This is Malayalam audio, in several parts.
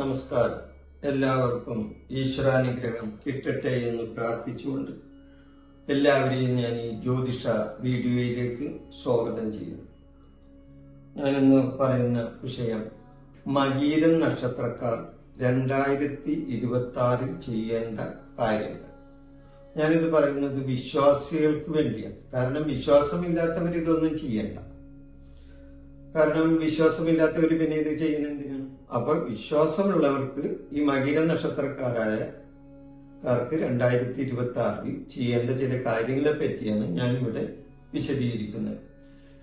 നമസ്കാരം. എല്ലാവർക്കും ഈശ്വരാനുഗ്രഹം കിട്ടട്ടെ എന്ന് പ്രാർത്ഥിച്ചുകൊണ്ട് എല്ലാവരെയും ഞാൻ ഈ ജ്യോതിഷ വീഡിയോയിലേക്ക് സ്വാഗതം ചെയ്യുന്നു. ഞാനിന്ന് പറയുന്ന വിഷയം മകീരൻ നക്ഷത്രക്കാർ രണ്ടായിരത്തി ഇരുപത്തി ആറിൽ ചെയ്യേണ്ട കാര്യങ്ങൾ. ഞാനിത് പറയുന്നത് വിശ്വാസികൾക്ക് വേണ്ടിയാണ്. കാരണം വിശ്വാസമില്ലാത്തവർ ഇതൊന്നും ചെയ്യണ്ട. കാരണം വിശ്വാസമില്ലാത്തവർ പിന്നെ ഇത് ചെയ്യുന്ന എന്തിനാണ്? അപ്പൊ വിശ്വാസമുള്ളവർക്ക് ഈ മകിര നക്ഷത്രക്കാരായ കാർക്ക് രണ്ടായിരത്തി ഇരുപത്തി ആറിൽ ചെയ്യേണ്ട ചില കാര്യങ്ങളെ പറ്റിയാണ് ഞാൻ ഇവിടെ വിശദീകരിക്കുന്നത്.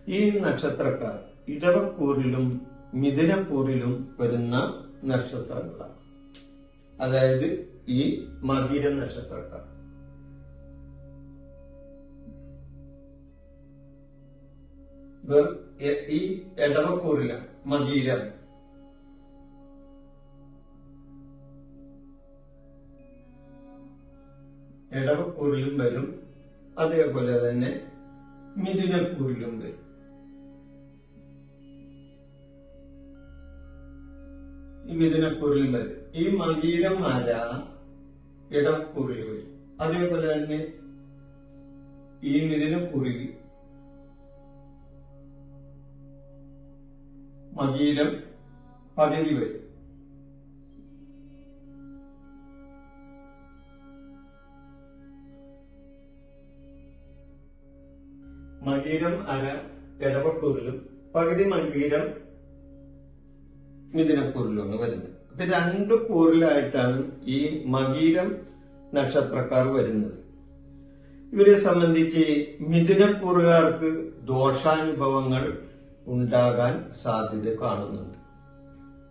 ഈ നക്ഷത്രക്കാർ ഇടവക്കൂറിലും മിഥുനക്കൂറിലും വരുന്ന നക്ഷത്രങ്ങളാണ്. അതായത് ഈ മകിര നക്ഷത്രക്കാർ. ഈ ഇടവക്കൂറിലാണ് മകീരം എടവക്കൂറിലും വരും അതേപോലെ തന്നെ മിഥുനക്കൂറിലും വരും ഈ മിഥുനക്കൂറിലും വരും ഈ മകീരം ഇടക്കൂറിൽ വരും അതേപോലെ തന്നെ ഈ മിഥുനക്കൂറിൽ മകീരം പകുതി വരും. മകീരം അര ഇടവക്കൂറിലും പകുതി മകീരം മിഥുനക്കൂറിലുമാണ് വരുന്നത്. അപ്പൊ രണ്ട് കൂറിലായിട്ടാണ് ഈ മകീരം നക്ഷത്രക്കാർ വരുന്നത്. ഇവരെ സംബന്ധിച്ച് മിഥുനക്കൂറുകാർക്ക് ദോഷാനുഭവങ്ങൾ ഉണ്ടാകാൻ സാധ്യത കാണുന്നുണ്ട്.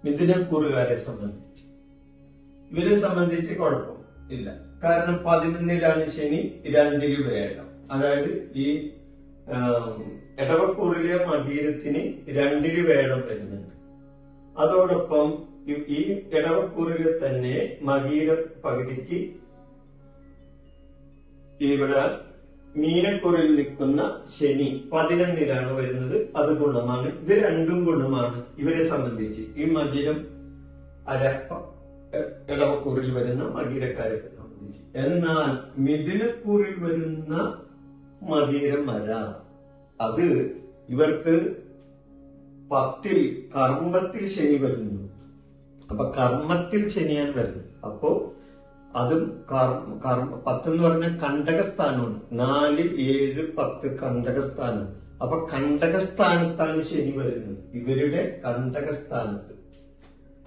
മിഥുനക്കൂറുകാരെ സംബന്ധിച്ച്. ഇവരെ സംബന്ധിച്ച് കുഴപ്പം ഇല്ല. കാരണം പതിനൊന്നിലാണ് ശനി രണ്ടിൽ വേണം അതായത് ഈ ഇടവക്കൂറിലെ മന്ദിരത്തിന് രണ്ടിൽ വേണം വരുന്നുണ്ട്. അതോടൊപ്പം ഈ- ഈ തന്നെ മകീര പകുതിക്ക് ഇവിടെ മീനക്കുറിൽ നിൽക്കുന്ന ശനി പതിനൊന്നിലാണ് വരുന്നത്. അത് ഗുണമാണ്. ഇത് രണ്ടും ഗുണമാണ്. ഇവരെ സംബന്ധിച്ച് ഈ മധുരം അര ഇളവക്കൂറിൽ വരുന്ന മകിരക്കാരെ സംബന്ധിച്ച്. എന്നാൽ മിഥുനക്കൂറിൽ വരുന്ന മകീരം അത് ഇവർക്ക് പത്തിൽ കർമ്മത്തിൽ ശനി വരുന്നു. അപ്പൊ കർമ്മത്തിൽ ശനിയാണ് വരുന്നത്. അപ്പോ അതും പത്ത് എന്ന് പറഞ്ഞാൽ കണ്ടകസ്ഥാനമാണ്. നാല് ഏഴ് പത്ത് കണ്ടകസ്ഥാനം. അപ്പൊ കണ്ടകസ്ഥാനത്താണ് ശനി വരുന്നത്. ഇവരുടെ കണ്ടകസ്ഥാനത്ത്.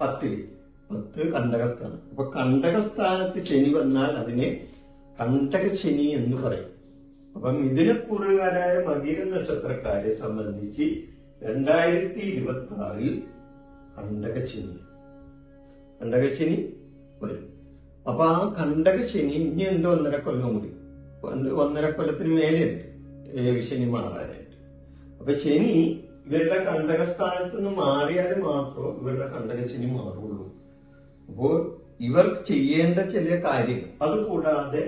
പത്തിൽ പത്ത് കണ്ടകസ്ഥാനം. അപ്പൊ കണ്ടകസ്ഥാനത്ത് ശനി വന്നാൽ അതിനെ കണ്ടക ശനി എന്ന് പറയും. അപ്പം ഇതിനെ കുറുകാരായ മകീര നക്ഷത്രക്കാരെ സംബന്ധിച്ച് രണ്ടായിരത്തി ഇരുപത്തി ആറിൽ കണ്ടകശനി. കണ്ടകശനി വരും. അപ്പൊ ആ കണ്ടക ശനി ഇനി എന്തോ ഒന്നര കൊല്ലം കൂടി. ഒന്ന് ഒന്നര കൊല്ലത്തിന് മേലെയുണ്ട്. ശനി മാറാനായിട്ട്. അപ്പൊ ശനി ഇവരുടെ കണ്ടക സ്ഥാനത്ത് നിന്ന് മാറിയാൽ മാത്രമേ ഇവരുടെ കണ്ടക ശനി മാറുള്ളൂ. അപ്പോൾ ഇവർ ചെയ്യേണ്ട ചില കാര്യങ്ങൾ അതുകൂടാതെ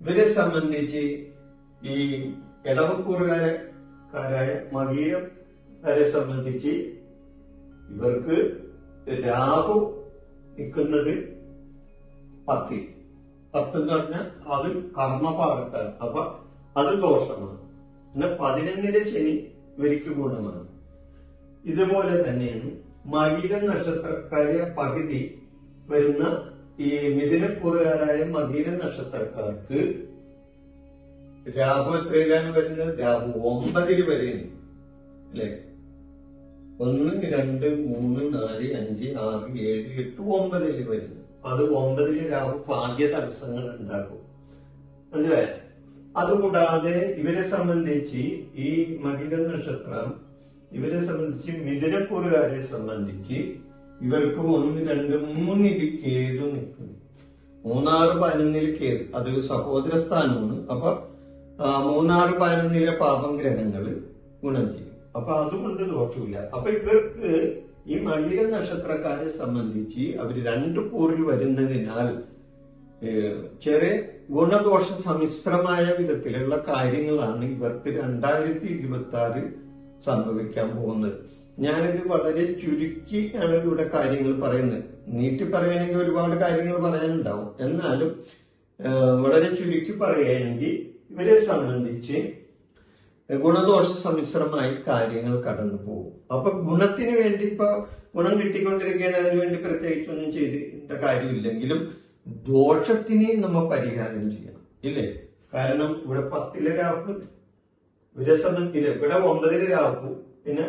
ഇവരെ സംബന്ധിച്ച് ഈ ഇടവക്കൂറുകാരക്കാരായ മകീരക്കാരെ സംബന്ധിച്ച് ഇവർക്ക് രാഹു നിൽക്കുന്നത് പത്തിൽ പത്ത്. എന്ന് പറഞ്ഞാൽ അത് കർമ്മഭാഗത്താണ് അപ്പൊ അത് ദോഷമാണ്. എന്നാൽ പതിനൊന്നിലെ ശനി ഇവർക്ക് ഗുണമാണ്. ഇതുപോലെ തന്നെയാണ് മകീര നക്ഷത്രക്കാരെ പകുതി വരുന്ന ഈ മിഥുനക്കൂറുകാരായ മകീര നക്ഷത്രക്കാർക്ക് രാഹു എത്രയിലാണ് വരുന്നത്? രാഹു ഒമ്പതിൽ വരെയാണ്. അല്ലെ? ഒന്ന് രണ്ട് മൂന്ന് നാല് അഞ്ച് ആറ് ഏഴ് എട്ട് ഒമ്പതിൽ വരുന്നു അത് ഒമ്പതിൽ രാഹു ഭാഗ്യ തടസ്സങ്ങൾ ഉണ്ടാക്കും. മനസ്സിലായി? അതുകൂടാതെ ഇവരെ സംബന്ധിച്ച് ഈ മകിര നക്ഷത്രം ഇവരെ സംബന്ധിച്ച് മിഥുനക്കൂറുകാരെ സംബന്ധിച്ച് ഇവർക്ക് ഒന്ന് രണ്ട് മൂന്നിൽ കേതു നിൽക്കുന്നു മൂന്നാറ് പതിനൊന്നിൽ കേതു. അത് സഹോദര സ്ഥാനമാണ് അപ്പൊ മൂന്നാറ് പതിനൊന്നിലെ പാപം ഗ്രഹങ്ങൾ ഗുണം ചെയ്യും. അപ്പൊ അതുകൊണ്ട് ദോഷമില്ല. അപ്പൊ ഇവർക്ക് ഈ മകീര നക്ഷത്രക്കാരെ സംബന്ധിച്ച് അവർ രണ്ട് കൂറിൽ വരുന്നതിനാൽ ചെറിയ ഗുണദോഷ സമ്മിശ്രമായ വിധത്തിലുള്ള കാര്യങ്ങളാണ് ഇവർക്ക് രണ്ടായിരത്തി ഇരുപത്തി ആറിൽ സംഭവിക്കാൻ പോകുന്നത്. ഞാനിത് വളരെ ചുരുക്കിയാണ് ഇവിടെ കാര്യങ്ങൾ പറയുന്നത്. നീട്ടി പറയുകയാണെങ്കിൽ ഒരുപാട് കാര്യങ്ങൾ പറയാനുണ്ടാവും. എന്നാലും വളരെ ചുരുക്കി പറയുകയാണെങ്കിൽ ഇവരെ സംബന്ധിച്ച് ഗുണദോഷ സമ്മിശ്രമായി കാര്യങ്ങൾ കടന്നു പോകും. അപ്പൊ ഗുണത്തിന് വേണ്ടി ഇപ്പൊ ഗുണം കിട്ടിക്കൊണ്ടിരിക്കുകയാണ് അതിനു വേണ്ടി പ്രത്യേകിച്ചൊന്നും ചെയ്തിട്ട കാര്യമില്ലെങ്കിലും ദോഷത്തിന് നമ്മൾ പരിഹാരം ചെയ്യണം ഇല്ലേ? കാരണം ഇവിടെ പത്തിലെ രാഹു ഇവരെ ഇവിടെ ഒമ്പതിലെ രാഹു പിന്നെ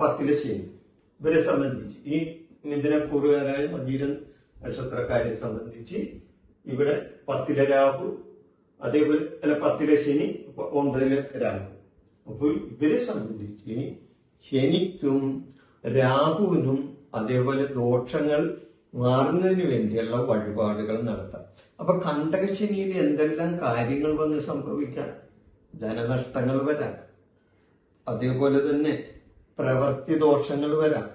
പത്തിൽ ശനി ഇവരെ സംബന്ധിച്ച്. ഈ മിഥുനക്കൂറുകാരായ മകീരൻ നക്ഷത്രക്കാരെ സംബന്ധിച്ച് ഇവിടെ പത്തിലെ രാഹു അതേപോലെ അല്ല പത്തിലെ ശനി ഒമ്പതിലെ രാഹു. അപ്പോൾ ഇവരെ സംബന്ധിച്ച് ശനിക്കും രാഹുവിനും അതേപോലെ ദോഷങ്ങൾ മാറുന്നതിന് വേണ്ടിയുള്ള വഴിപാടുകൾ നടത്താം. അപ്പൊ കണ്ടകശനിയിൽ എന്തെല്ലാം കാര്യങ്ങൾ വന്ന് സംഭവിക്കാം? ധനനഷ്ടങ്ങൾ വരാം. അതേപോലെ തന്നെ പ്രവൃത്തി ദോഷങ്ങൾ വരാം.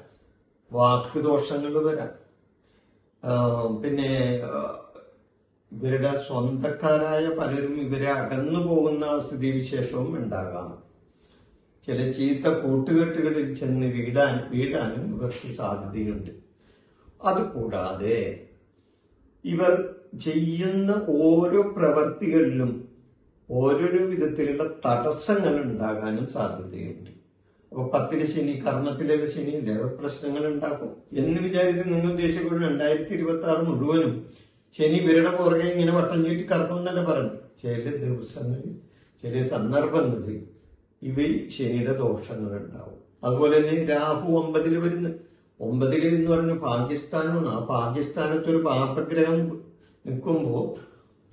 വാക്ക് ദോഷങ്ങൾ വരാം. പിന്നെ ഇവരുടെ സ്വന്തക്കാരായ പലരും ഇവരെ അകന്നു പോകുന്ന സ്ഥിതിവിശേഷവും ഉണ്ടാകാം. ചില ചീത്ത കൂട്ടുകെട്ടുകളിൽ ചെന്ന് വീടാൻ വീടാനും ഇവർക്ക് സാധ്യതയുണ്ട്. അതുകൂടാതെ ഇവർ ചെയ്യുന്ന ഓരോ പ്രവർത്തികളിലും ഓരോരോ വിധത്തിലുള്ള തടസ്സങ്ങൾ ഉണ്ടാകാനും സാധ്യതയുണ്ട്. അപ്പൊ പത്തിലെ ശനി കർമ്മത്തിലെ ശനി പ്രശ്നങ്ങൾ ഉണ്ടാക്കും എന്ന് വിചാരിച്ച് നിങ്ങൾ ഉദ്ദേശിക്കുന്ന രണ്ടായിരത്തി ഇരുപത്തി ആറ് മുഴുവനും ശനി ഇവരുടെ പുറകെ ഇങ്ങനെ വട്ടം ചുറ്റി കറക്കുമെന്നല്ല പറഞ്ഞു ചില ദിവസങ്ങളിൽ ചില സന്ദർഭങ്ങളിൽ ഇവയിൽ ശനിയുടെ ദോഷങ്ങൾ ഉണ്ടാവും അതുപോലെ തന്നെ രാഹു ഒമ്പതിൽ വരുന്നു. ഒമ്പതിൽ എന്ന് പറഞ്ഞ പാകിസ്ഥാനാണ് ആ പാകിസ്ഥാനത്ത് ഒരു പാപഗ്രഹം നിൽക്കുമ്പോൾ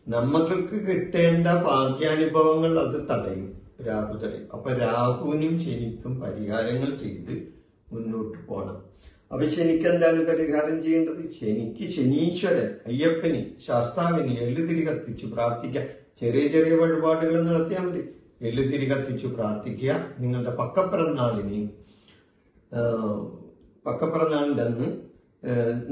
നമ്മൾക്ക് കിട്ടേണ്ട ഭാഗ്യാനുഭവങ്ങൾ അത് തടയും രാഹു തടയും അപ്പൊ രാഹുവിനും ശനിക്കും പരിഹാരങ്ങൾ ചെയ്ത് മുന്നോട്ട് പോകണം അപ്പൊ ശനിക്ക് എന്താണ് പരിഹാരം ചെയ്യേണ്ടത്? ശനിക്ക് ശനീശ്വരൻ അയ്യപ്പന് ശാസ്താവിന് എള്ളുതിരി കത്തിച്ചു പ്രാർത്ഥിക്കുക. ചെറിയ ചെറിയ വഴിപാടുകൾ നടത്തിയാൽ മതി. എള്ളുതിരി കത്തിച്ചു പ്രാർത്ഥിക്കുക. നിങ്ങളുടെ പക്കപ്പിറന്നാളിനെ പക്കപ്പിറന്നാളിന്റെ അന്ന്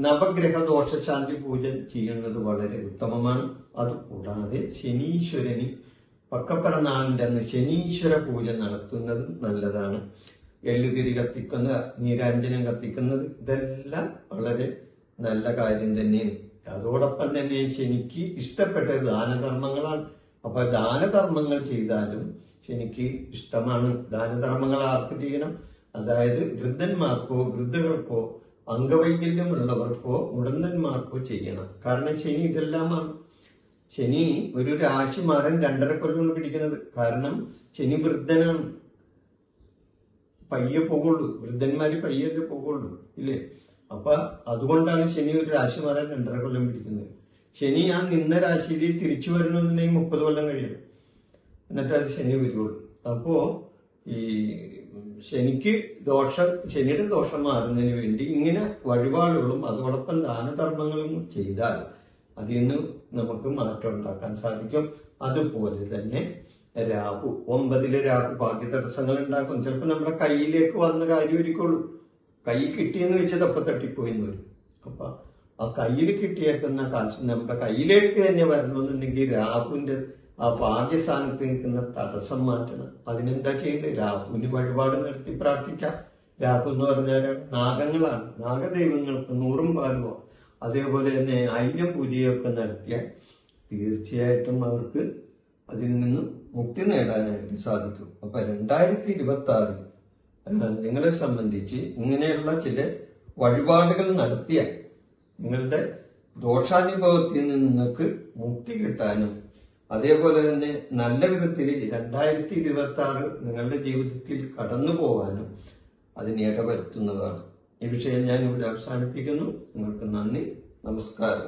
നവഗ്രഹ ദോഷശാന്തി പൂജ ചെയ്യുന്നത് വളരെ ഉത്തമമാണ്. അതുകൂടാതെ ശനീശ്വരന് പക്കപ്പിറന്നാളിന്റെ അന്ന് ശനീശ്വര പൂജ നടത്തുന്നത് നല്ലതാണ്. എള്ളുതിരി കത്തിക്കുന്നത് നീരാഞ്ജനം കത്തിക്കുന്നത് ഇതെല്ലാം വളരെ നല്ല കാര്യം തന്നെയാണ്. അതോടൊപ്പം തന്നെ ശനിക്ക് ഇഷ്ടപ്പെട്ട ദാനധർമ്മങ്ങളാണ്. അപ്പൊ ദാനധർമ്മങ്ങൾ ചെയ്താലും ശനിക്ക് ഇഷ്ടമാണ്. ദാനധർമ്മങ്ങൾ ആർക്ക് ചെയ്യണം? അതായത് വൃദ്ധന്മാർക്കോ വൃദ്ധകൾക്കോ അംഗവൈകല്യമുള്ളവർക്കോ മുടന്തന്മാർക്കോ ചെയ്യണം. കാരണം ശനി ഇതെല്ലാമാണ്. ശനി ഒരു രാശി മാറാൻ രണ്ടര കൊല്ലമാണ് പിടിക്കുന്നത്. കാരണം ശനി വൃദ്ധനാണ്. പയ്യെ പോകുള്ളൂ വൃദ്ധന്മാര് പയ്യല്ലേ പോകുള്ളൂ ഇല്ലേ? അപ്പൊ അതുകൊണ്ടാണ് ശനി ഒരു രാശി മാറാൻ രണ്ടര കൊല്ലം പിടിക്കുന്നത്. ശനി ആ നിന്ന രാശിയിൽ തിരിച്ചു വരണമെന്നുണ്ടെങ്കിൽ മുപ്പത് കൊല്ലം കഴിയണം. എന്നിട്ട് അത് ശനി വരുള്ളൂ. അപ്പോ ഈ ശനിക്ക് ദോഷം ശനിയുടെ ദോഷം മാറുന്നതിന് വേണ്ടി ഇങ്ങനെ വഴിപാടുകളും അതോടൊപ്പം ദാനധർമ്മങ്ങളും ചെയ്താൽ അതിൽ നിന്ന് നമുക്ക് മാറ്റം ഉണ്ടാക്കാൻ സാധിക്കും. അതുപോലെ തന്നെ രാഹു ഒമ്പതിലെ രാഹു ഭാഗ്യ തടസ്സങ്ങൾ ഉണ്ടാക്കും. ചിലപ്പോൾ നമ്മുടെ കയ്യിലേക്ക് വന്ന കാര്യം ഒരിക്കുള്ളൂ കൈ കിട്ടിയെന്ന് വെച്ചത് അപ്പൊ തട്ടിപ്പോയി എന്ന് വരും. അപ്പൊ ആ കയ്യിൽ കിട്ടിയേക്കുന്ന കാശ് നമ്മുടെ കയ്യിലേക്ക് തന്നെ വരണമെന്നുണ്ടെങ്കിൽ രാഹുവിന്റെ ആ ഭാഗ്യസ്ഥാനത്ത് നിൽക്കുന്ന തടസ്സം മാറ്റണം. അതിനെന്താ ചെയ്യേണ്ടത്? രാഹുവിന് വഴിപാട് നിർത്തി പ്രാർത്ഥിക്കാം. രാഹു എന്ന് പറഞ്ഞാൽ നാഗങ്ങളാണ്. നാഗദൈവങ്ങൾക്ക് നൂറും പാലുമോ അതേപോലെ തന്നെ ആയിരം പൂജയൊക്കെ നടത്തിയാൽ തീർച്ചയായിട്ടും അവർക്ക് അതിൽ നിന്ന് മുക്തി നേടാനായിട്ട് സാധിക്കും. അപ്പൊ രണ്ടായിരത്തി ഇരുപത്തി ആറിൽ നിങ്ങളെ സംബന്ധിച്ച് ഇങ്ങനെയുള്ള ചില വഴിപാടുകൾ നടത്തിയാൽ നിങ്ങളുടെ ദോഷാനുഭവത്തിൽ നിന്ന് നിങ്ങൾക്ക് മുക്തി കിട്ടാനും അതേപോലെ തന്നെ നല്ല വിധത്തിൽ രണ്ടായിരത്തി ഇരുപത്തി ആറ് നിങ്ങളുടെ ജീവിതത്തിൽ കടന്നു പോകാനും അതിന് ഇടവരുത്തുന്നതാണ്. ഈ വിഷയം ഞാൻ ഇവിടെ അവസാനിപ്പിക്കുന്നു. നിങ്ങൾക്ക് നന്ദി നമസ്കാരം.